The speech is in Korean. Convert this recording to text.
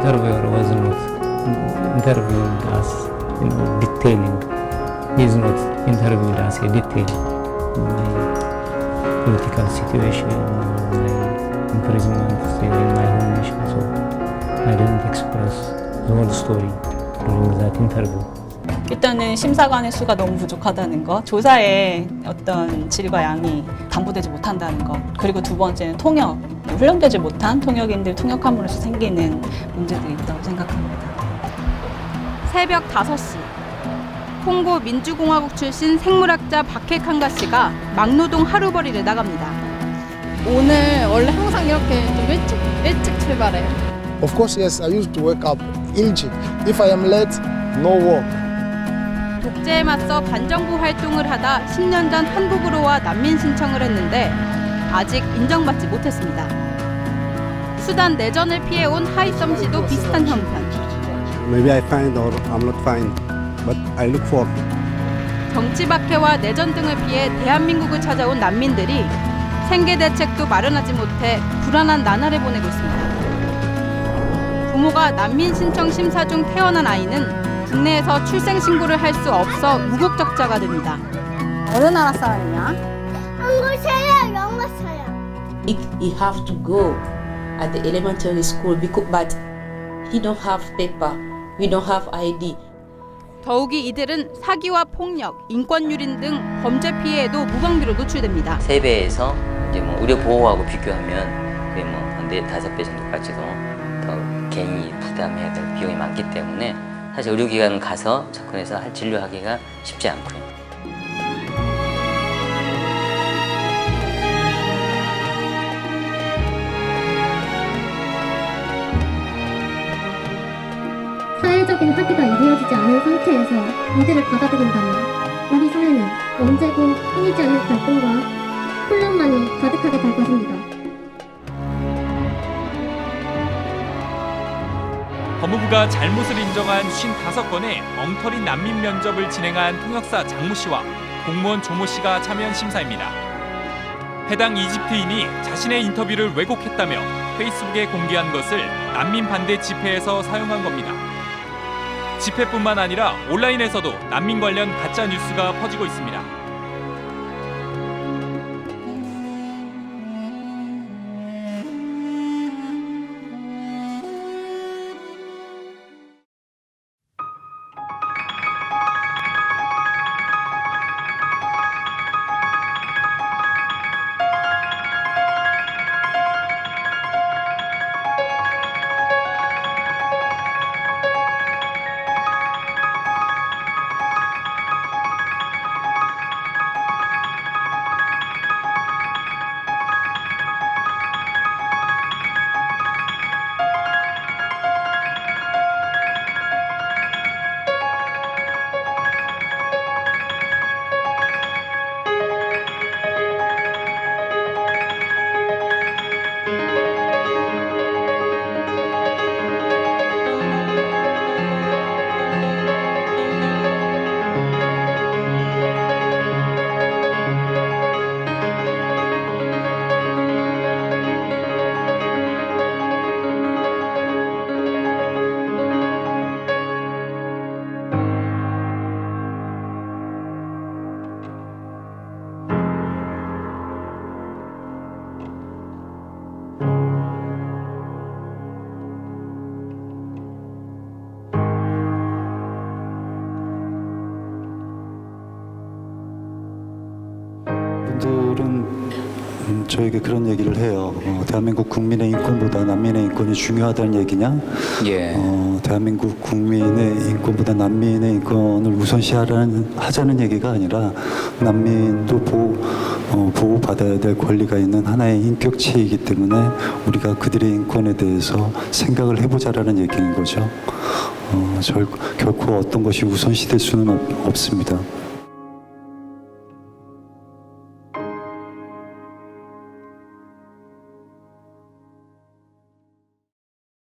interviewer was not interviewing us, you know, detailing. He is not interviewing us in detail. My political situation, my imprisonment in my home nation. So I didn't express the whole story during that interview. 일단은 심사관의 수가 너무 부족하다는 것, 조사의 어떤 질과 양이 담보되지 못한다는 것, 그리고 두 번째는 통역, 훈련되지 못한 통역인들 통역함으로써 생기는 문제들이 있다고 생각합니다. 새벽 5시 콩고 민주공화국 출신 생물학자 박해칸가 씨가 막노동 하루벌이를 나갑니다. 오늘 원래 항상 이렇게 좀 일찍 일찍 출발해요. Of course, yes, I used to wake up 일찍. If I am late, no work. 독재에 맞서 반정부 활동을 하다 10년 전 한국으로 와 난민 신청을 했는데 아직 인정받지 못했습니다. 수단 내전을 피해온 하이썸 씨도 비슷한 형편. Maybe I find or I'm not fine, but I look for. 정치 박해와 내전 등을 피해 대한민국을 찾아온 난민들이 생계 대책도 마련하지 못해 불안한 나날을 보내고 있습니다. 부모가 난민 신청 심사 중 태어난 아이는 국내에서 출생 신고를 할 수 없어 무국적자가 됩니다. 어느 나라 사람이냐? He, he have to go at the elementary school because but he don't have paper we don't have id 더욱이 이들은 사기와 폭력, 인권 유린 등 범죄 피해에도 무방비로 노출됩니다. 세 배에서 이제 뭐 의료 보호하고 비교하면 거의 뭐한네 다섯 배 정도까지도 더 개인이 부담해야 될 비용이 많기 때문에 사실 의료기관 가서 접근해서 할 진료하기가 쉽지 않고요. 사회적인 합의가 이루어지지 않은 상태에서 이들을 받아들인다면 우리 사회는 언제고 끊이지 않는 갈등과 혼란만이 가득하게 될 것입니다. 법무부가 잘못을 인정한 55건의 엉터리 난민 면접을 진행한 통역사 장모 씨와 공무원 조모 씨가 참여한 심사입니다. 해당 이집트인이 자신의 인터뷰를 왜곡했다며 페이스북에 공개한 것을 난민 반대 집회에서 사용한 겁니다. 집회뿐만 아니라 온라인에서도 난민 관련 가짜 뉴스가 퍼지고 있습니다. 음, 저에게 그런 얘기를 해요. 어, 대한민국 국민의 인권보다 난민의 인권이 중요하다는 얘기냐? 예. 어, 대한민국 국민의 인권보다 난민의 인권을 우선시하라는 하자는 얘기가 아니라 난민도 보호, 어, 보호받아야 될 권리가 있는 하나의 인격체이기 때문에 우리가 그들의 인권에 대해서 생각을 해보자라는 얘기인 거죠. 어, 절, 결코 어떤 것이 우선시될 수는 없, 없습니다.